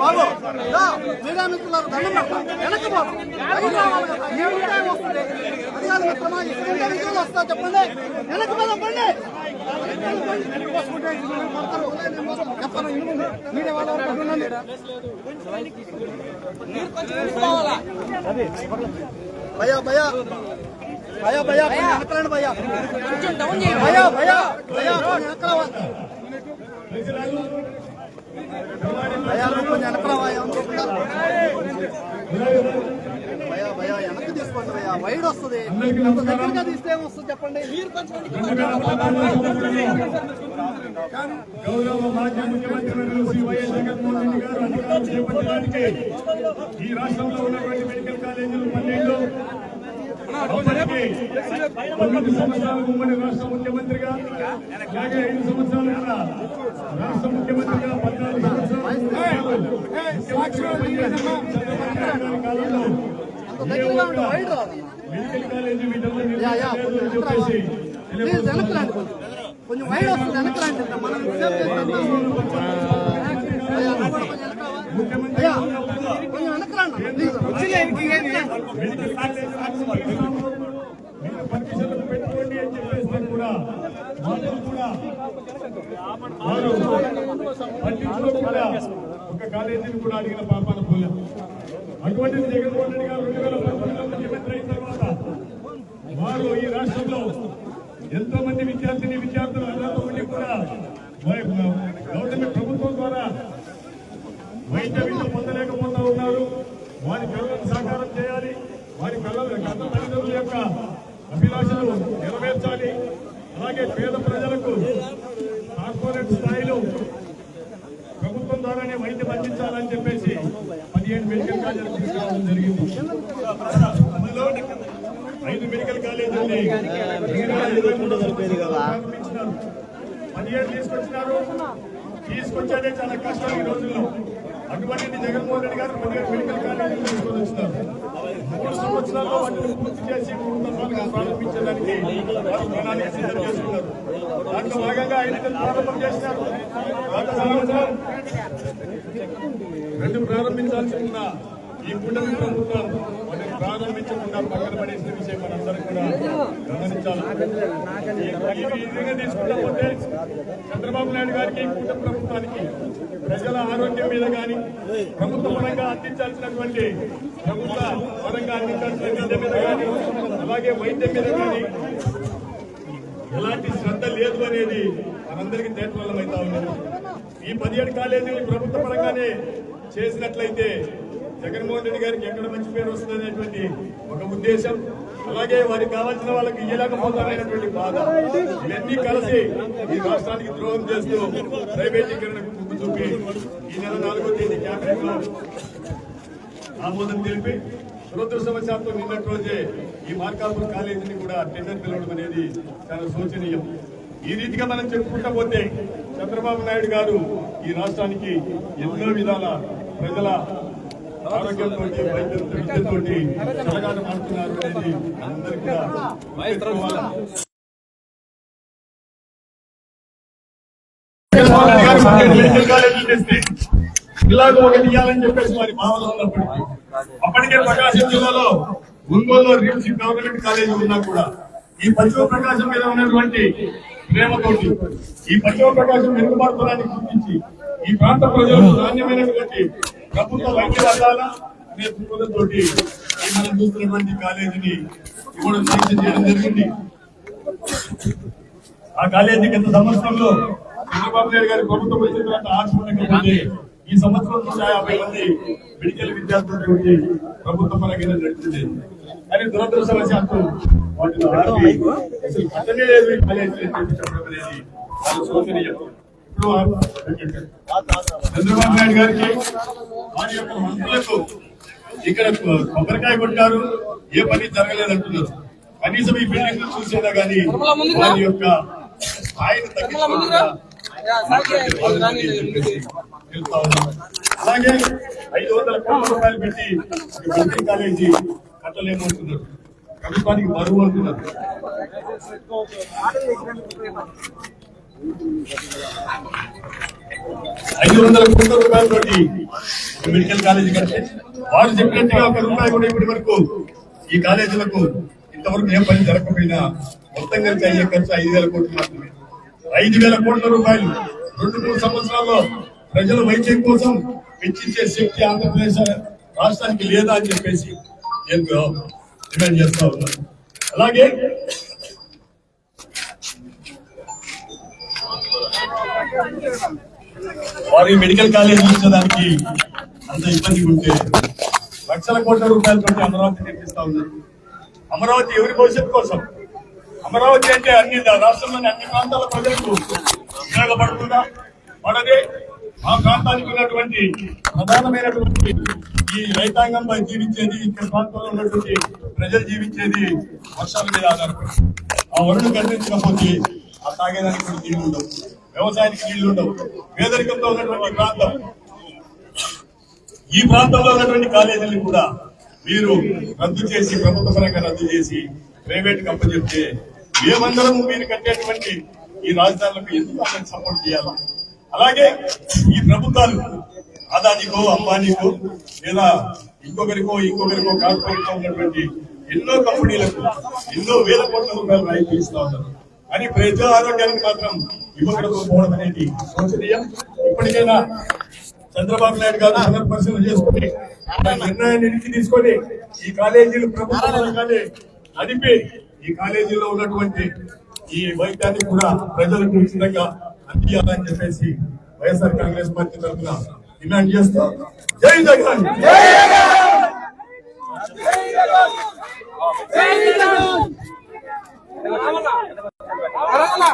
బాబు media దండం వెనక్కి బాబు ఏ ఉంటాయి వస్తుంది అది. కాదు మిత్రమా ఇక్కడ విజయాలు వస్తా చెప్పండి వెనక్కి పోదాం పండి చెప్పను మీడియా వాళ్ళ వరకు ఉండండి భయ్యా భయ్యా కొంచెం వెనకలండి భయ్యా. భయ్యా భయ్యా భయ్యా కొంచెం వెనకలవా భయ్యా నువ్వు కొంచెం ఏమనుకోకుండా భయ్యా భయ్యా వెనక్కి తీసుకోండి భయ్యా. వైడ్ వస్తుంది. అంత దగ్గరగా తీస్తే ఏమొస్తుంది చెప్పండి? మీరు కొంచెం గౌరవ మాజీ ముఖ్యమంత్రి వర్యులు శ్రీ వైఎస్ జగన్మోహన్ రెడ్డి గారు అధికారం చేపట్టడానికి ఈ రాష్ట్రంలో ఉన్నటువంటి మెడికల్ కాలేజీలు పన్నెండు తొమ్మిది సంవత్సరాలు ఉమ్మడి రాష్ట్ర ముఖ్యమంత్రిగా అలాగే ఐదు సంవత్సరాలు కూడా రాష్ట్ర ముఖ్యమంత్రిగా పద్నాలుగు సంవత్సరాలు కాలంలో మెడికల్ కాలేజీ. చెప్పేసి కొంచెం వైడ్ వస్తుంది వెనక్కి రండి మనం సేఫ్ చేస్తాం అయ్యా నువ్వు కూడా కొంచెం వెనక్కి రావా? అయ్యా కొంచెం వెనక్కి రండి ప్లీజ్ మెడికల్ కాలేజ్ ఆక్సిజన్ మీరు పర్మిషన్లు పెట్టుకోండి అని చెప్పేస్తే కూడా వాళ్ళు కూడా వారు పట్టించుకోకుండా ఒక కాలేజీని కూడా అడిగిన పాపాన పోలేదు అటువంటిది జగన్మోహన్ రెడ్డి గారు రెండు వేల పంతొమ్మిదిలో ముఖ్యమంత్రి అయిన తర్వాత వారు ఈ రాష్ట్రంలో ఎంతో మంది విద్యార్థిని విద్యార్థులు అర్హత ఉండి కూడా గవర్నమెంట్ ప్రభుత్వం ద్వారా వైద్య విద్య పొందలేకపోతా ఉన్నారు వారి కళలను సాకారం చేయాలి వారి కళలు గత తల్లిదండ్రుల యొక్క అభిలాషలు నెరవేర్చాలి అలాగే పేద ప్రజలకు కార్పొరేట్ స్థాయిలో ప్రభుత్వం ద్వారానే వైద్యం అందించాలని చెప్పేసి పదిహేను మెడికల్ కాలేజీలు తీసుకురావడం జరిగింది. ఐదు మెడికల్ కాలేజీలని ప్రారంభించినారు పదిహేడు తీసుకొచ్చినారు. తీసుకొచ్చేదే చాలా కష్టం ఈ రోజుల్లో. అటువంటి జగన్మోహన్ రెడ్డి గారు పదిహేడు మెడికల్ కాలేజీలు తీసుకొని వచ్చినారు. మూడు సంవత్సరాల్లో వాటిని పూర్తి చేసి మూడు దఫాలుగా ప్రారంభించడానికి వారు ప్రణాళిక సిద్ధం చేసుకున్నారు. దాంట్లో భాగంగా ఐదు ప్రారంభం చేసినారు. గత సంవత్సరం రెండు ప్రారంభించాల్సి ఉన్న ఈ కూటమి ప్రభుత్వం వాటిని ప్రారంభించకుండా పక్కన పడేసిన విషయం మనందరం కూడా గమనించాలి. ఈ- విధంగా తీసుకుంటా పోతే చంద్రబాబు నాయుడు గారికి కూటమి ప్రభుత్వానికి ప్రజల ఆరోగ్యం మీద కానీ ప్రభుత్వ పరంగా అందించాల్సినటువంటి ప్రభుత్వ పరంగా అందించాల్సిన విద్య మీద కానీ అలాగే వైద్యం మీద కానీ ఎలాంటి శ్రద్ధ లేదు అనేది మనందరికీ తేటవల్లం అవుతా ఈ పదిహేడు కాలేజీలు ప్రభుత్వ పరంగానే చేసినట్లయితే జగన్మోహన్ రెడ్డి గారికి ఎక్కడ మంచి పేరు వస్తుంది అనేటువంటి ఒక ఉద్దేశం. అలాగే వారికి కావాల్సిన వాళ్ళకి ఇయ్యలేకపోతారనేటువంటి బాధ. ఇవన్నీ కలిసి ఈ రాష్ట్రానికి ద్రోహం చేస్తూ ప్రైవేటీకరణకు ముగ్గు చూపి ఈ నెల నాలుగో తేదీ క్యాబినెట్లో ఆమోదం తెలిపి దురదృష్టవశాత్తు నిన్నటి రోజే ఈ మార్కాపూర్ కాలేజీని కూడా టెండర్ పిలవడం అనేది చాలా శోచనీయం. ఈ రీతిగా మనం చెప్పుకుంటా పోతే చంద్రబాబు నాయుడు గారు ఈ రాష్ట్రానికి ఎన్నో విధాల ప్రజల ఆరోగ్యంతో వైద్యంతో తెలంగాణ మారుతున్నారు అనేది అందరికీ ఇలాగ ఒకటి ఇవ్వాలని చెప్పేసి మరి భావన అప్పటికే ప్రకాశం జిల్లాలో ఒంగోలులో రిమ్స్ గవర్నమెంట్ కాలేజీ ఉన్నా కూడా ఈ పశ్చిమ ప్రకాశం మీద ఉన్నటువంటి ప్రేమతోటి ఈ పశ్చిమ ప్రకాశం వెనుకబాటుతనాన్ని గుర్తించి ఈ ప్రాంత ప్రజలకు నాణ్యమైనటువంటి ప్రభుత్వ వైద్య రంగాల అనే దృక్పథంతో మనం చూస్తున్నటువంటి కాలేజీని ఇవ్వడం శాంక్షన్ చేయడం జరిగింది. ఆ కాలేజీ గత సంవత్సరంలో చంద్రబాబు నాయుడు గారి ప్రభుత్వం వచ్చిన తర్వాత ఆర్ట్స్ ఉండకపోతే ఈ సంవత్సరం నూట యాభై మంది మెడికల్ విద్యార్థులు ప్రభుత్వ పరంగా నడుస్తుంది. కానీ దురదృష్టవశాత్తు వాటిని అసలు కట్టనే లేదు ఈ కాలేజీ చెప్పడం అనేది శోచనీయం. చంద్రబాబు నాయుడు గారికి వారి యొక్క మంత్రులకు ఇక్కడ కొబ్బరికాయ కొట్టారు ఏ పని జరగలేదంటున్నారు. కనీసం ఈ బిల్డింగ్ చూసేదా కానీ వారి యొక్క స్థాయిని తగ్గించుకోకుండా తెలుస్తా ఉన్నాం. అలాగే ఐదు వందల కోట్ల రూపాయలు పెట్టి మెడికల్ కాలేజీ కట్టలేమంటున్నారు. ప్రభుత్వానికి బరువు అంటున్నారు. ఐదు వందల కోట్ల రూపాయలతోటి ఒక మెడికల్ కాలేజీ కడితే వారు చెప్పినట్టుగా ఒక రూపాయి కూడా ఇప్పటి వరకు ఈ కాలేజీలకు ఇంతవరకు ఏం పని జరగకపోయినా మొత్తం కలిసి అయ్యే ఖర్చు ఐదు వేల కోట్లు మాత్రమే. ఐదు వేల కోట్ల రూపాయలు రెండు మూడు సంవత్సరాల్లో ప్రజల వైద్యం కోసం వెచ్చించే శక్తి ఆంధ్రప్రదేశ్ రాష్ట్రానికి లేదా అని చెప్పేసి నేను డిమాండ్ చేస్తా ఉన్నాను అలాగే వారి మెడికల్ కాలేజ్ ఇచ్చేదానికి అంత ఇబ్బంది ఉంటే లక్షల కోట్ల రూపాయలతో అమరావతి నిర్మిస్తా ఉన్నారు. అమరావతి ఎవరి భవిష్యత్తు కోసం? అమరావతి అంటే అన్ని రాష్ట్రంలోని అన్ని ప్రాంతాల ప్రజలకు ఉపయోగపడుతుందా? పడదే. మా ప్రాంతానికి ఉన్నటువంటి ప్రధానమైనటువంటి ఈ రైతాంగంపై జీవించేది ఇక్కడ ప్రాంతంలో ఉన్నటువంటి ప్రజలు జీవించేది వర్షాల మీద ఆధారపడి. ఆ వరుడు కనిపించకపోతే ఆ తాగేదానికి కూడా నీళ్ళు ఉండవు. వ్యవసాయానికి నీళ్ళు ఉండవు. పేదరికంతో ఉన్నటువంటి ప్రాంతం. ఈ ప్రాంతంలో ఉన్నటువంటి కాలేజీలు కూడా మీరు రద్దు చేసి ప్రభుత్వ పరంగా రద్దు చేసి ప్రైవేట్ కంపెనీ చెప్తే మేమందరం మీరు కట్టేటువంటి ఈ రాజధానులకు ఎందుకు అక్కడ సపోర్ట్ చేయాలా? అలాగే ఈ ప్రభుత్వాలు అదానికో అంబానీకో లేదా ఇంకొకరికో ఇంకొకరికో కార్పొరేట్ ఉన్నటువంటి ఎన్నో కంపెనీలకు ఎన్నో వేల కోట్ల రూపాయలు రాయితీ ఇస్తా ఉన్నారు. కానీ ప్రజా ఆరోగ్యానికి మాత్రం పోవడం అనేది శోచనీయం. ఇప్పటికైనా చంద్రబాబు నాయుడు గారు పునర్పరిశీలన చేసుకుని నిర్ణయాన్ని నిలిచి తీసుకొని ఈ కాలేజీలు ప్రభుత్వ నడిపి ఈ కాలేజీలో ఉన్నటువంటి ఈ వైద్యాన్ని కూడా ప్రజలకు ఉచితంగా అందియాలని చెప్పేసి వైఎస్ఆర్ కాంగ్రెస్ పార్టీ తరఫున డిమాండ్ చేస్తూ జై జగన్ రావాలా?